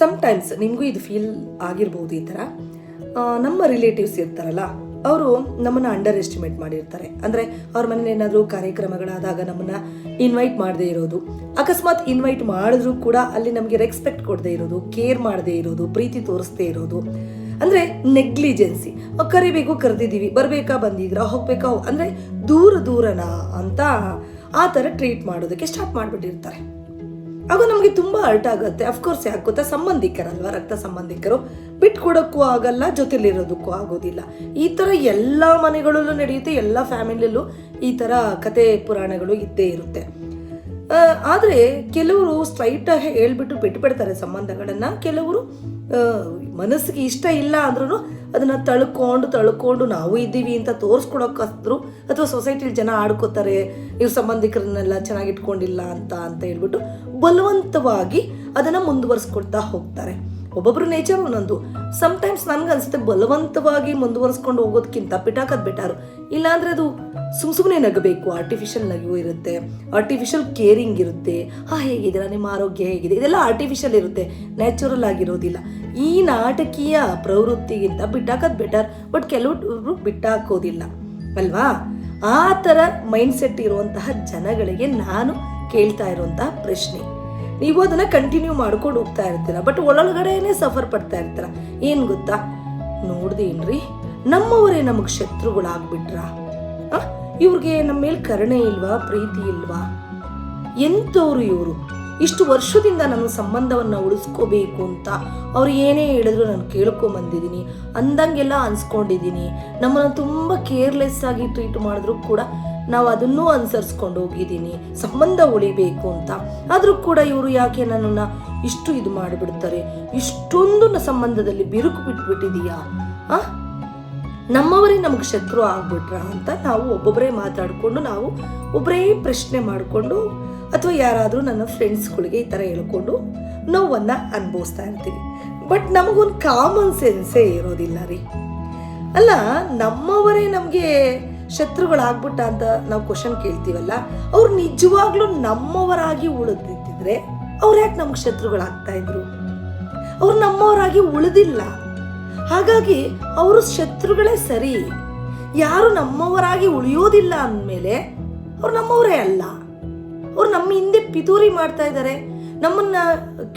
Sometimes ನಿಮಗೂ ಇದು feel ಆಗಿರ್ಬೋದು ಈ ಥರ. ನಮ್ಮ ರಿಲೇಟಿವ್ಸ್ ಇರ್ತಾರಲ್ಲ, ಅವರು ನಮ್ಮನ್ನು ಅಂಡರ್ ಎಸ್ಟಿಮೇಟ್ ಮಾಡಿರ್ತಾರೆ. ಅಂದರೆ ಅವ್ರ ಮನೇಲಿ ಏನಾದರೂ ಕಾರ್ಯಕ್ರಮಗಳಾದಾಗ ನಮ್ಮನ್ನು ಇನ್ವೈಟ್ ಮಾಡದೇ ಇರೋದು, ಅಕಸ್ಮಾತ್ ಇನ್ವೈಟ್ ಮಾಡಿದ್ರೂ ಕೂಡ ಅಲ್ಲಿ ನಮಗೆ ರೆಸ್ಪೆಕ್ಟ್ ಕೊಡದೇ ಇರೋದು ಕೇರ್ ಮಾಡದೇ ಇರೋದು, ಪ್ರೀತಿ ತೋರಿಸದೇ ಇರೋದು. ಅಂದರೆ ನೆಗ್ಲಿಜೆನ್ಸಿ ಕರಿಬೇಕು, ಕರೆದಿದ್ದೀವಿ, ಬರಬೇಕಾ ಬಂದಿದ್ರಾ ಹೋಗ್ಬೇಕಾ ಅಂದರೆ ದೂರ ದೂರನಾ ಅಂತ ಆ ಥರ ಟ್ರೀಟ್ ಮಾಡೋದಕ್ಕೆ ಸ್ಟಾರ್ಟ್ ಮಾಡಿಬಿಟ್ಟಿರ್ತಾರೆ. ಆಗ ನಮಗೆ ತುಂಬ ಅರ್ಟ್ ಆಗುತ್ತೆ. ಅಫ್ಕೋರ್ಸ್ ಯಾಕೆ ಗೊತ್ತಾ? ಸಂಬಂಧಿಕರಲ್ವ? ರಕ್ತ ಸಂಬಂಧಿಕರು. ಬಿಟ್ಕೊಡೋಕ್ಕೂ ಆಗಲ್ಲ, ಜೊತೆಲಿರೋದಕ್ಕೂ ಆಗೋದಿಲ್ಲ. ಈ ಥರ ಎಲ್ಲ ಮನೆಗಳಲ್ಲೂ ನಡೆಯುತ್ತೆ, ಎಲ್ಲ ಫ್ಯಾಮಿಲಿಯಲ್ಲೂ ಈ ಥರ ಕತೆ ಪುರಾಣಗಳು ಇದ್ದೇ ಇರುತ್ತೆ. ಆದರೆ ಕೆಲವರು ಸ್ಟ್ರೈಟಾಗಿ ಹೇಳ್ಬಿಟ್ಟು ಬಿಟ್ಬಿಡ್ತಾರೆ ಸಂಬಂಧಗಳನ್ನು. ಕೆಲವರು ಮನಸ್ಸಿಗೆ ಇಷ್ಟ ಇಲ್ಲ ಅಂದ್ರೂ ಅದನ್ನು ತಳ್ಕೊಂಡು ತಳ್ಕೊಂಡು ನಾವು ಇದ್ದೀವಿ ಅಂತ ತೋರಿಸ್ಕೊಡೋಕ್ಕಾದ್ರು ಅಥವಾ ಸೊಸೈಟಿಲಿ ಜನ ಆಡ್ಕೋತಾರೆ, ಇವ್ರ ಸಂಬಂಧಿಕರನ್ನೆಲ್ಲ ಚೆನ್ನಾಗಿ ಇಟ್ಕೊಂಡಿಲ್ಲ ಅಂತ ಅಂತ ಹೇಳ್ಬಿಟ್ಟು ಬಲವಂತವಾಗಿ ಅದನ್ನು ಮುಂದುವರಿಸ್ಕೊಡ್ತಾ ಹೋಗ್ತಾರೆ. ಒಬ್ಬೊಬ್ರು ನೇಚರ್ ಒಂದೊಂದು. ಸಮ್ಟೈಮ್ಸ್ ನನ್ಗನ್ಸುತ್ತೆ ಬಲವಂತವಾಗಿ ಮುಂದುವರಿಸ್ಕೊಂಡು ಹೋಗೋದಕ್ಕಿಂತ ಪಿಟಾಕದ್ ಬೆಟರ್ ಇಲ್ಲಾಂದ್ರೆ ಅದು ಸುಮ್ ಸುಮ್ಮನೆ ನಗಬೇಕು ಆರ್ಟಿಫಿಷಿಯಲ್ ನಗು ಇರುತ್ತೆ ಆರ್ಟಿಫಿಷಿಯಲ್ ಕೇರಿಂಗ್ ಇರುತ್ತೆ. ಹಾ ಹೇಗಿದ್ದೀರಾ? ನಿಮ್ಮ ಆರೋಗ್ಯ ಹೇಗಿದೆ? ಇದೆಲ್ಲ ಆರ್ಟಿಫಿಷಿಯಲ್ ಇರುತ್ತೆ. ನ್ಯಾಚುರಲ್ ಆಗಿರೋದಿಲ್ಲ. ಈ ನಾಟಕೀಯ ಪ್ರವೃತ್ತಿಗಿಂತ ಬಿಟ್ಟಾಕೋದು ಬೆಟರ್ ಬಟ್ ಕೆಲವರು ಬಿಟ್ಟಾಕೋದಿಲ್ಲ. ಅಲ್ವಾ? ಆ ಥರ ಮೈಂಡ್ಸೆಟ್ ಇರುವಂತಹ ಜನಗಳಿಗೆ ನಾನು ಕೇಳ್ತಾ ಇರುವಂತಹ ಪ್ರಶ್ನೆ. ನೀವು ಅದನ್ನ ಕಂಟಿನ್ಯೂ ಮಾಡ್ಕೊಂಡು ಹೋಗ್ತಾ ಇರ್ತೀರ. ಬಟ್ ಒಳಗಡೆನೆ ಸಫರ್ ಪಡ್ತಾ ಇರ್ತೀರ. ಏನ್ ಗೊತ್ತಾ? ನೋಡ್ದೇನ್ರಿ, ನಮ್ಮವರೇ ನಮಗ್ ಶತ್ರುಗಳಾಗ್ಬಿಟ್ರ? ಇವ್ರಿಗೆ ನಮ್ಮ ಮೇಲೆ ಕರುಣೆ ಇಲ್ವಾ, ಪ್ರೀತಿ ಇಲ್ವಾ? ಎಂಥವ್ರು ಇವರು? ಇಷ್ಟು ವರ್ಷದಿಂದ ನನ್ನ ಸಂಬಂಧವನ್ನು ಉಳಿಸ್ಕೋಬೇಕು ಅಂತ ಅವ್ರು ಏನೇ ಹೇಳಿದ್ರು ನಾನು ಕೇಳ್ಕೊಂಬಂದಿದ್ದೀನಿ. ಅಂದಂಗೆಲ್ಲ ಅನ್ಸ್ಕೊಂಡಿದ್ದೀನಿ. ನಮ್ಮನ್ನು ತುಂಬ ಕೇರ್ಲೆಸ್ ಆಗಿ ಟ್ರೀಟ್ ಮಾಡಿದ್ರು ಕೂಡ ನಾವು ಅದನ್ನು ಅನುಸರಿಸ್ಕೊಂಡು ಹೋಗಿದ್ದೀನಿ. ಸಂಬಂಧ ಉಳಿಬೇಕು ಅಂತ. ಆದರೂ ಕೂಡ ಇವರು ಯಾಕೆ ನನ್ನನ್ನು ಇಷ್ಟು ಇದು ಮಾಡಿಬಿಡ್ತಾರೆ? ಇಷ್ಟೊಂದು ಸಂಬಂಧದಲ್ಲಿ ಬಿರುಕು ಬಿಟ್ಬಿಟ್ಟಿದೀಯಾ? ಆ? ನಮ್ಮವರೇ ನಮಗೆ ಶತ್ರು ಆಗ್ಬಿಟ್ರ ಅಂತ ನಾವು ಒಬ್ಬೊಬ್ಬರೇ ಮಾತಾಡಿಕೊಂಡು ನಾವು ಒಬ್ಬರೇ ಪ್ರಶ್ನೆ ಮಾಡಿಕೊಂಡು ಅಥವಾ ಯಾರಾದರೂ ನನ್ನ ಫ್ರೆಂಡ್ಸ್ಗಳಿಗೆ ಈ ಥರ ಹೇಳ್ಕೊಂಡು ನೋವನ್ನು ಅನುಭವಿಸ್ತಾ ಇರ್ತೀವಿ. ಬಟ್ ನಮಗೊಂದು ಕಾಮನ್ ಸೆನ್ಸೇ ಇರೋದಿಲ್ಲ ರೀ. ಅಲ್ಲ, ನಮ್ಮವರೇ ನಮಗೆ ಶತ್ರುಗಳಾಗ್ಬಿಟ್ಟ ಅಂತ ನಾವು ಕ್ವಶನ್ ಕೇಳ್ತೀವಲ್ಲ, ಅವ್ರು ನಿಜವಾಗ್ಲೂ ನಮ್ಮವರಾಗಿ ಉಳಿದಿದ್ದಿದ್ರೆ ಅವ್ರು ಯಾಕೆ ನಮ್ಗೆ ಶತ್ರುಗಳಾಗ್ತಾ ಇದ್ರು? ಅವ್ರು ನಮ್ಮವರಾಗಿ ಉಳಿದಿಲ್ಲ. ಹಾಗಾಗಿ ಅವರು ಶತ್ರುಗಳೇ ಸರಿ, ಯಾರು ನಮ್ಮವರಾಗಿ ಉಳಿಯೋದಿಲ್ಲ ಅಂದಮೇಲೆ ಅವ್ರು ನಮ್ಮವರೇ ಅಲ್ಲ. ಅವ್ರು ನಮ್ಮ ಹಿಂದೆ ಪಿತೂರಿ ಮಾಡ್ತಾ ಇದ್ದಾರೆ ನಮ್ಮನ್ನ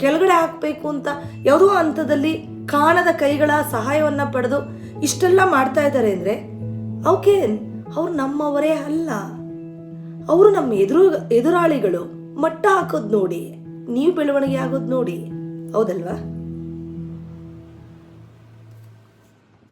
ಕೆಳಗಡೆ ಹಾಕಬೇಕು ಅಂತ ಯಾವುದೋ ಹಂತದಲ್ಲಿ ಕಾಣದ ಕೈಗಳ ಸಹಾಯವನ್ನ ಪಡೆದು ಇಷ್ಟೆಲ್ಲ ಮಾಡ್ತಾ ಇದ್ದಾರೆ ಅಂದರೆ ಅವಕ್ಕೆ ಅವ್ರು ನಮ್ಮವರೇ ಅಲ್ಲ. ಅವರು ನಮ್ಮ ಎದುರು, ಎದುರಾಳಿಗಳು ಮಟ್ಟ ಹಾಕೋದು ನೋಡಿ, ನೀವು ಬೆಳವಣಿಗೆ ಆಗೋದು ನೋಡಿ. ಹೌದಲ್ವಾ?